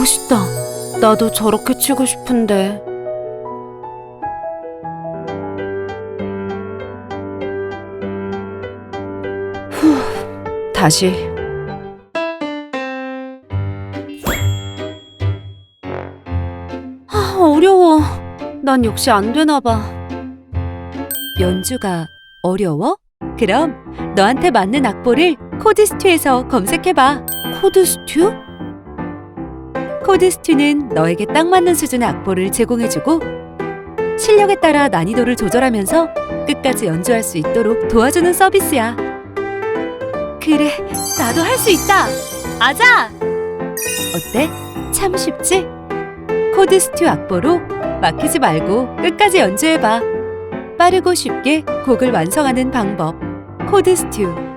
멋있다. 나도 저렇게 치고 싶은데. 후, 다시. 아, 어려워. 난 역시 안 되나 봐. 연주가 어려워? 그럼 너한테 맞는 악보를 코드스튜에서 검색해봐. 코드 스튜? 코드 스튜는 너에게 딱 맞는 수준의 악보를 제공해주고 실력에 따라 난이도를 조절하면서 끝까지 연주할 수 있도록 도와주는 서비스야. 그래, 나도 할 수 있다. 아자! 어때? 참 쉽지? 코드 스튜 악보로 막히지 말고 끝까지 연주해봐. 빠르고 쉽게 곡을 완성하는 방법. 코드 스튜.